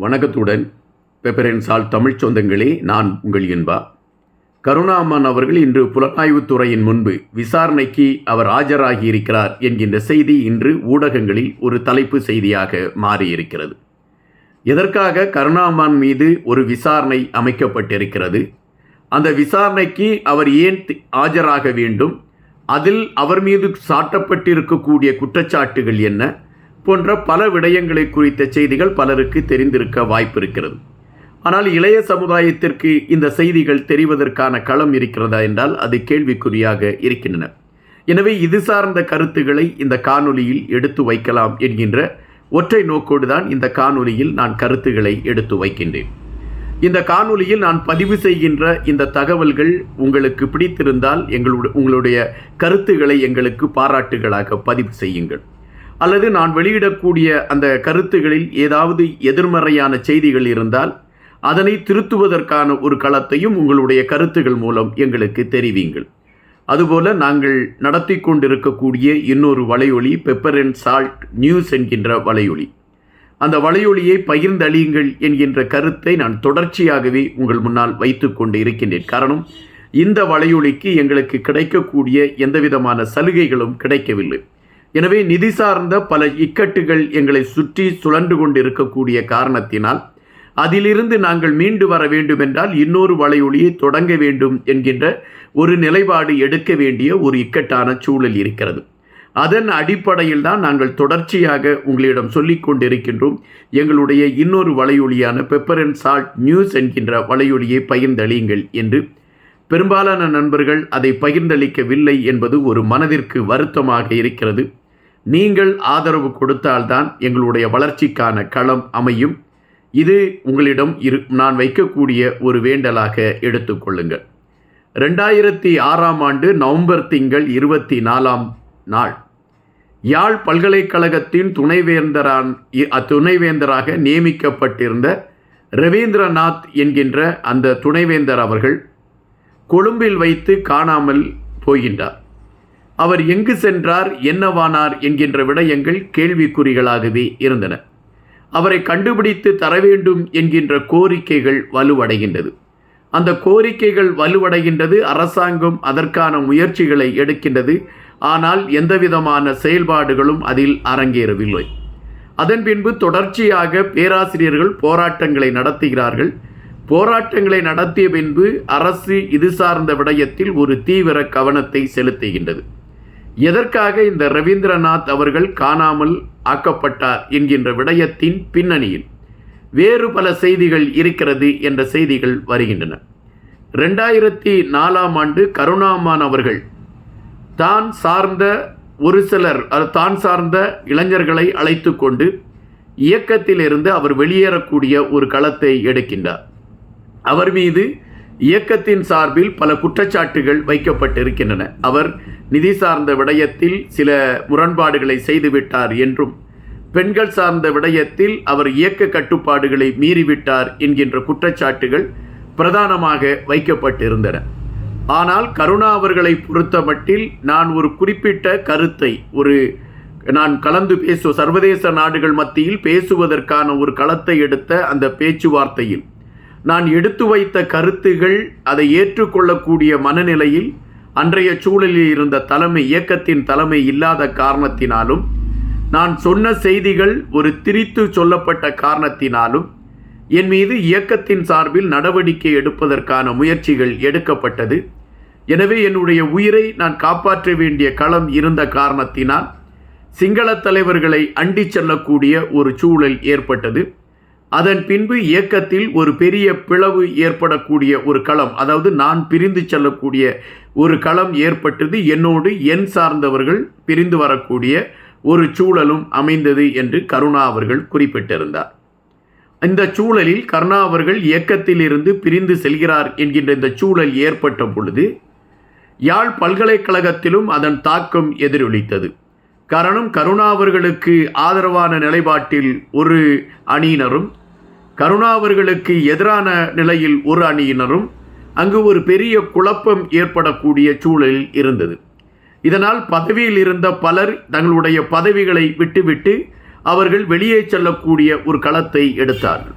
வணக்கத்துடன் பெப்பரென்சால் தமிழ்ச் சொந்தங்களே நான் உங்கள் இன்பா. கருணாமன் அவர்கள் இன்று புலனாய்வுத்துறையின் முன்பு விசாரணைக்கு அவர் ஆஜராகி இருக்கிறார் என்கின்ற செய்தி இன்று ஊடகங்களில் ஒரு தலைப்பு செய்தியாக மாறியிருக்கிறது. எதற்காக கருணாமான் மீது ஒரு விசாரணை அமைக்கப்பட்டிருக்கிறது? அந்த விசாரணைக்கு அவர் ஏன் ஆஜராக வேண்டும்? அதில் அவர் மீது சாட்டப்பட்டிருக்கக்கூடிய குற்றச்சாட்டுகள் என்ன? போன்ற பல விடயங்களை குறித்த செய்திகள் பலருக்கு தெரிந்திருக்க வாய்ப்பு இருக்கிறது ஆனால் இளைய சமுதாயத்திற்கு இந்த செய்திகள் தெரிவதற்கான களம் இருக்கிறதா என்றால் அது கேள்விக்குறியாக இருக்கின்றன. எனவே இது சார்ந்த கருத்துக்களை இந்த காணொலியில் எடுத்து வைக்கலாம் என்கின்ற ஒற்றை நோக்கோடு தான் இந்த காணொலியில் நான் கருத்துக்களை எடுத்து வைக்கின்றேன். இந்த காணொலியில் நான் பதிவு செய்கின்ற இந்த தகவல்கள் உங்களுக்கு பிடித்திருந்தால் எங்களுடைய உங்களுடைய கருத்துக்களை எங்களுக்கு பாராட்டுகளாக பதிவு செய்யுங்கள். அல்லது நான் வெளியிடக்கூடிய அந்த கருத்துகளில் ஏதாவது எதிர்மறையான செய்திகள் இருந்தால் அதனை திருத்துவதற்கான ஒரு களத்தையும் உங்களுடைய கருத்துகள் மூலம் எங்களுக்கு தெரிவிங்கள். அதுபோல நாங்கள் நடத்தி கொண்டிருக்கக்கூடிய இன்னொரு வலையொலி பெப்பர் அண்ட் சால்ட் நியூஸ் என்கின்ற வலையொலி. அந்த வலையொலியை பகிர்ந்தளியுங்கள் என்கின்ற கருத்தை நான் தொடர்ச்சியாகவே உங்கள் முன்னால் வைத்து கொண்டு இருக்கின்றேன். காரணம் இந்த வலையொலிக்கு எங்களுக்கு கிடைக்கக்கூடிய எந்தவிதமான சலுகைகளும் கிடைக்கவில்லை. எனவே நிதி சார்ந்த பல இக்கட்டுகள் எங்களை சுற்றி சுழன்று கொண்டு இருக்கக்கூடிய காரணத்தினால் அதிலிருந்து நாங்கள் மீண்டு வர வேண்டுமென்றால் இன்னொரு வலையொலியை தொடங்க வேண்டும் என்கின்ற ஒரு நிலைப்பாடு எடுக்க வேண்டிய ஒரு இக்கட்டான சூழல் இருக்கிறது. அதன் அடிப்படையில் தான் நாங்கள் தொடர்ச்சியாக உங்களிடம் சொல்லிக் கொண்டிருக்கின்றோம். எங்களுடைய இன்னொரு வலையொலியான பெப்பர் அண்ட் சால்ட் நியூஸ் என்கின்ற வலையொலியை பகிர்ந்தளியுங்கள் என்று பெரும்பாலான நண்பர்கள் அதை பகிர்ந்தளிக்கவில்லை என்பது ஒரு மனதிற்கு வருத்தமாக இருக்கிறது. நீங்கள் ஆதரவு கொடுத்தால்தான் எங்களுடைய வளர்ச்சிக்கான களம் அமையும். இது உங்களிடம் இரு நான் வைக்கக்கூடிய ஒரு வேண்டலாக எடுத்துக்கொள்ளுங்கள் ரெண்டாயிரத்தி ஆறாம் ஆண்டு நவம்பர் திங்கள் இருபத்தி நாலாம் நாள். யாழ் பல்கலைக்கழகத்தின் துணைவேந்தரான் இ- துணைவேந்தராக நியமிக்கப்பட்டிருந்த ரவீந்திரநாத் என்கின்ற அந்த துணைவேந்தர் அவர்கள் கொழும்பில் வைத்து காணாமல் போகின்றார். அவர் எங்கு சென்றார் என்னவானார் என்கின்ற விடயங்கள் கேள்விக்குறிகளாகவே இருந்தன. அவரை கண்டுபிடித்து தர வேண்டும் என்கின்ற கோரிக்கைகள் வலுவடைகின்றது. அந்த கோரிக்கைகள் வலுவடைகின்றது அரசாங்கம் அதற்கான முயற்சிகளை எடுக்கின்றது ஆனால் எந்தவிதமான செயல்பாடுகளும் அதில் அரங்கேறவில்லை. அதன் பின்பு தொடர்ச்சியாக பேராசிரியர்கள் போராட்டங்களை நடத்துகிறார்கள். போராட்டங்களை நடத்திய பின்பு அரசு இது சார்ந்த விடயத்தில் ஒரு தீவிர கவனத்தை செலுத்துகின்றது. எதற்காக இந்த ரவீந்திரநாத் அவர்கள் காணாமல் ஆக்கப்பட்டார் என்கின்ற விடயத்தின் பின்னணியில் வேறு பல செய்திகள் இருக்கிறது என்ற செய்திகள் வருகின்றன. ரெண்டாயிரத்தி நாலாம் ஆண்டு கருணாமான் அவர்கள் தான் சார்ந்த ஒரு சிலர் அது தான் சார்ந்த இளைஞர்களை அழைத்து கொண்டு இயக்கத்திலிருந்து அவர் வெளியேறக்கூடிய ஒரு களத்தை எடுக்கின்றார். அவர் மீது இயக்கத்தின் சார்பில் பல குற்றச்சாட்டுகள் வைக்கப்பட்டிருக்கின்றன. அவர் நிதி சார்ந்த விடயத்தில் சில முரண்பாடுகளை செய்துவிட்டார் என்றும் பெண்கள் சார்ந்த விடயத்தில் அவர் இயக்க கட்டுப்பாடுகளை மீறிவிட்டார் என்கின்ற குற்றச்சாட்டுகள் பிரதானமாக வைக்கப்பட்டிருந்தன. ஆனால் கருணா அவர்களை பொறுத்தமட்டில் நான் ஒரு குறிப்பிட்ட கருத்தை ஒரு நான் கலந்து பேசு சர்வதேச நாடுகள் மத்தியில் பேசுவதற்கான ஒரு களத்தை எடுத்த அந்த பேச்சுவார்த்தையில் நான் எடுத்து வைத்த கருத்துகள் அதை ஏற்றுக்கொள்ளக்கூடிய மனநிலையில் அன்றைய சூழலில் இருந்த தலைமை இயக்கத்தின் தலைமை இல்லாத காரணத்தினாலும் நான் சொன்ன செய்திகள் ஒரு திரித்து சொல்லப்பட்ட காரணத்தினாலும் என் மீது இயக்கத்தின் சார்பில் நடவடிக்கை எடுப்பதற்கான முயற்சிகள் எடுக்கப்பட்டது. எனவே என்னுடைய உயிரை நான் காப்பாற்ற வேண்டிய களம் இருந்த காரணத்தினால் சிங்கள தலைவர்களை அண்டிச் செல்லக்கூடிய ஒரு சூழல் ஏற்பட்டது. அதன் பின்பு இயக்கத்தில் ஒரு பெரிய பிளவு ஏற்படக்கூடிய ஒரு களம் அதாவது நான் பிரிந்து செல்லக்கூடிய ஒரு களம் ஏற்பட்டது என்னோடு என் சார்ந்தவர்கள் பிரிந்து வரக்கூடிய ஒரு சூழலும் அமைந்தது என்று கருணா அவர்கள் குறிப்பிட்டிருந்தார். இந்த சூழலில் கருணா அவர்கள் இயக்கத்திலிருந்து பிரிந்து செல்கிறார் என்கின்ற இந்த சூழல் ஏற்பட்ட பொழுது யாழ் பல்கலைக்கழகத்திலும் அதன் தாக்கம் எதிரொலித்தது. காரணம் கருணா அவர்களுக்கு ஆதரவான நிலைப்பாட்டில் ஒரு அணியினரும் கருணா அவர்களுக்கு எதிரான நிலையில் ஒரு அணியினரும் அங்கு ஒரு பெரிய குழப்பம் ஏற்படக்கூடிய சூழலில் இருந்தது. இதனால் பதவியில் இருந்த பலர் தங்களுடைய பதவிகளை விட்டுவிட்டு அவர்கள் வெளியே செல்லக்கூடிய ஒரு களத்தை எடுத்தார்கள்.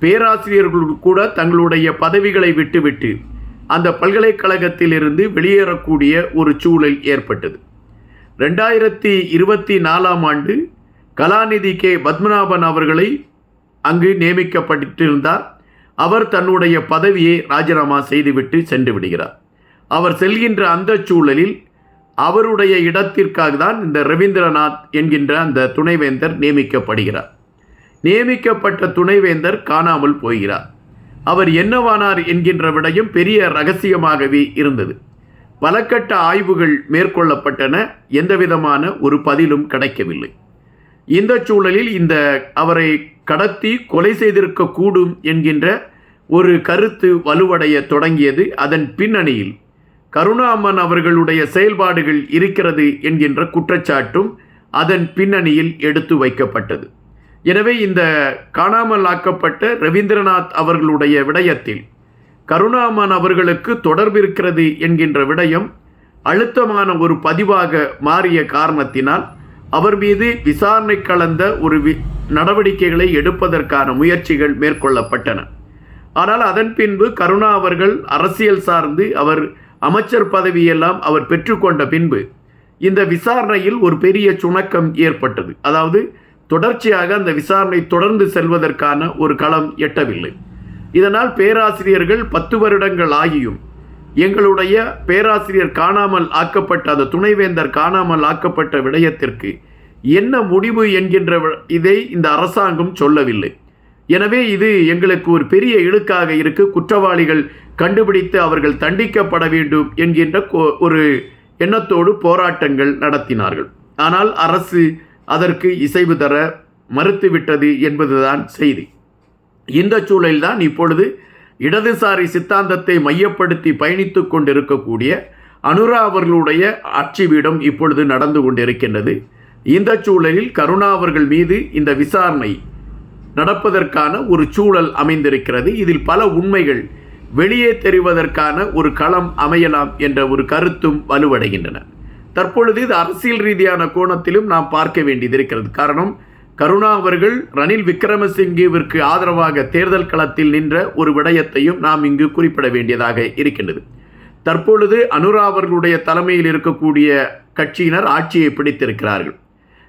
பேராசிரியர்கள் கூட தங்களுடைய பதவிகளை விட்டுவிட்டு அந்த பல்கலைக்கழகத்திலிருந்து வெளியேறக்கூடிய ஒரு சூழல் ஏற்பட்டது. ரெண்டாயிரத்தி இருபத்தி நாலாம் ஆண்டு கலாநிதி கே. பத்மநாபன் அவர்களை அங்கு நியமிக்கப்பட்டிருந்தார். அவர் தன்னுடைய பதவியை ராஜினாமா செய்துவிட்டு சென்று விடுகிறார். அவர் செல்கின்ற அந்த சூழலில் அவருடைய இடத்திற்காக தான் இந்த ரவீந்திரநாத் என்கின்ற அந்த துணைவேந்தர் நியமிக்கப்படுகிறார். நியமிக்கப்பட்ட துணைவேந்தர் காணாமல் போகிறார். அவர் என்னவானார் என்கின்ற விடயம் பெரிய ரகசியமாகவே இருந்தது. பலக்கட்ட ஆய்வுகள் மேற்கொள்ளப்பட்டன. எந்தவிதமான ஒரு பதிலும் கிடைக்கவில்லை. இந்த சூழலில் இந்த அவரை கடத்தி கொலை செய்திருக்க கூடும் என்கின்ற ஒரு கருத்து வலுவடைய தொடங்கியது. அதன் பின்னணியில் கருணாமன் அவர்களுடைய செயல்பாடுகள் இருக்கிறது என்கின்ற குற்றச்சாட்டும் அதன் பின்னணியில் எடுத்து வைக்கப்பட்டது. எனவே இந்த காணாமல் ஆக்கப்பட்ட ரவீந்திரநாத் அவர்களுடைய விடயத்தில் கருணாமன் அவர்களுக்கு தொடர்பு இருக்கிறது என்கின்ற விடயம் அழுத்தமான ஒரு பதிவாக மாறிய காரணத்தினால் அவர் மீது விசாரணை கலந்த ஒரு வி நடவடிக்கைகளை எடுப்பதற்கான முயற்சிகள் மேற்கொள்ளப்பட்டன. ஆனால் அதன் பின்பு கருணா அவர்கள் அரசியல் சார்ந்து அவர் அமைச்சர் பதவியெல்லாம் அவர் பெற்றுக்கொண்ட பின்பு இந்த விசாரணையில் ஒரு பெரிய சுணக்கம் ஏற்பட்டது. அதாவது தொடர்ச்சியாக அந்த விசாரணை தொடர்ந்து செல்வதற்கான ஒரு களம் எட்டவில்லை. இதனால் பேராசிரியர்கள் பத்து வருடங்கள் ஆகியும். எங்களுடைய பேராசிரியர் காணாமல் ஆக்கப்பட்ட அந்த துணைவேந்தர் காணாமல் ஆக்கப்பட்ட விடயத்திற்கு என்ன முடிவு என்கின்ற இதை இந்த அரசாங்கம் சொல்லவில்லை. எனவே இது எங்களுக்கு ஒரு பெரிய இழுக்காக இருக்கு. குற்றவாளிகள் கண்டுபிடித்து அவர்கள் தண்டிக்கப்பட வேண்டும் என்கின்ற ஒரு எண்ணத்தோடு போராட்டங்கள் நடத்தினார்கள். ஆனால் அரசு அதற்கு இசைவு தர மறுத்துவிட்டது என்பதுதான் செய்தி. இந்த சூழலில்தான் இப்பொழுது இடதுசாரி சித்தாந்தத்தை மையப்படுத்தி பயணித்து கொண்டிருக்கக்கூடிய அனுரா அவர்களுடைய ஆட்சி வீடம் இப்பொழுது நடந்து கொண்டிருக்கின்றது. இந்த சூழலில் கருணா அவர்கள் மீது இந்த விசாரணை நடப்பதற்கான ஒரு சூழல் அமைந்திருக்கிறது. இதில் பல உண்மைகள் வெளியே தெரிவதற்கான ஒரு களம் அமையலாம் என்ற ஒரு கருத்தும் வலுவடைகின்றன. தற்பொழுது இது அரசியல் ரீதியான கோணத்திலும் நாம் பார்க்க வேண்டியது இருக்கிறது. காரணம் கருணா அவர்கள் ரணில் விக்ரமசிங்கேவிற்கு ஆதரவாக தேர்தல் களத்தில் நின்ற ஒரு விடயத்தையும் நாம் இங்கு குறிப்பிட வேண்டியதாக இருக்கின்றது. தற்பொழுது அனுரா அவர்களுடைய தலைமையில் இருக்கக்கூடிய கட்சியினர் ஆட்சியை பிடித்திருக்கிறார்கள்.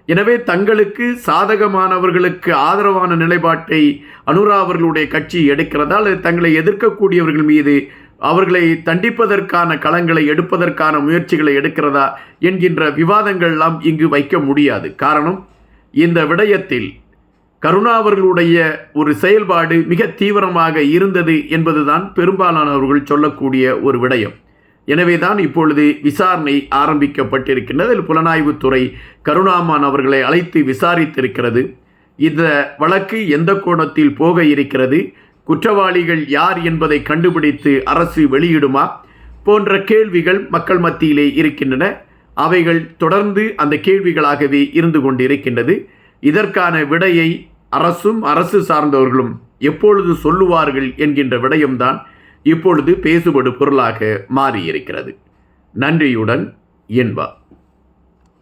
எனவே தங்களுக்கு சாதகமானவர்களுக்கு ஆதரவான நிலைப்பாட்டை அனுரா அவர்களுடைய கட்சி எடுக்கிறதால் தங்களை எதிர்க்கக்கூடியவர்கள் மீது அவர்களை தண்டிப்பதற்கான களங்களை எடுப்பதற்கான முயற்சிகளை எடுக்கிறதா என்கின்ற விவாதங்கள்லாம் இங்கு வைக்க முடியாது. காரணம் இந்த விடயத்தில் கருணா அவர்களுடைய ஒரு செயல்பாடு மிக தீவிரமாக இருந்தது என்பதுதான் பெரும்பாலானவர்கள் சொல்லக்கூடிய ஒரு விடயம். எனவேதான் இப்பொழுது விசாரணை ஆரம்பிக்கப்பட்டிருக்கின்றது. அதில் புலனாய்வுத்துறை கருணாமான் அவர்களை அழைத்து விசாரித்திருக்கிறது. இந்த வழக்கு எந்த கோணத்தில் போக இருக்கிறது? குற்றவாளிகள் யார் என்பதை கண்டுபிடித்து அரசு வெளியிடுமா? போன்ற கேள்விகள் மக்கள் மத்தியிலே இருக்கின்றன. அவைகள் தொடர்ந்து அந்த கேள்விகளாகவே இருந்து கொண்டிருக்கின்றது. இதற்கான விடையை அரசும் அரசு சார்ந்தவர்களும் எப்பொழுது சொல்லுவார்கள் என்கின்ற விடயம்தான் இப்பொழுது பேசுபடு பொருளாக மாறியிருக்கிறது. நன்றியுடன் என்பா